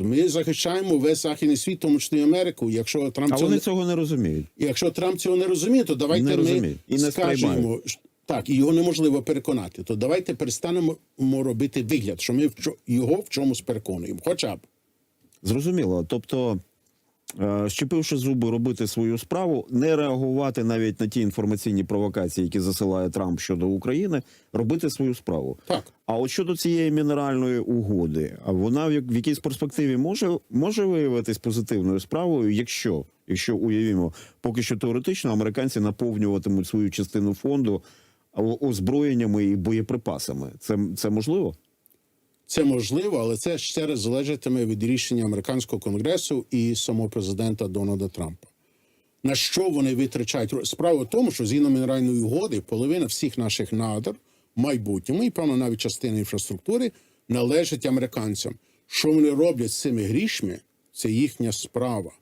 Ми захищаємо весь західний світ, тому числі і Америку. Якщо Трамп А цього вони не- цього не розуміють. Якщо Трамп цього не розуміє, то давайте Не ми і не скажемо так, і його неможливо переконати. То давайте перестанемо робити вигляд, що ми його в чомусь переконуємо. Хоча б Зрозуміло. Тобто, щепивши зуби, робити свою справу, не реагувати навіть на ті інформаційні провокації, які засилає Трамп щодо України, робити свою справу. так. А от щодо цієї мінеральної угоди, а вона в якійсь перспективі може, може виявитись позитивною справою, якщо, якщо уявімо, поки що теоретично американці наповнюватимуть свою частину фонду озброєннями і боєприпасами. Це, це можливо? Це можливо, але це ще раз залежатиме від рішення американського конгресу і самого президента Дональда Трампа. На що вони витрачають? Справа в тому, що згідно мінеральної угоди, половина всіх наших надр в майбутньому, і певно навіть частина інфраструктури належить американцям. Що вони роблять з цими грішми, це їхня справа.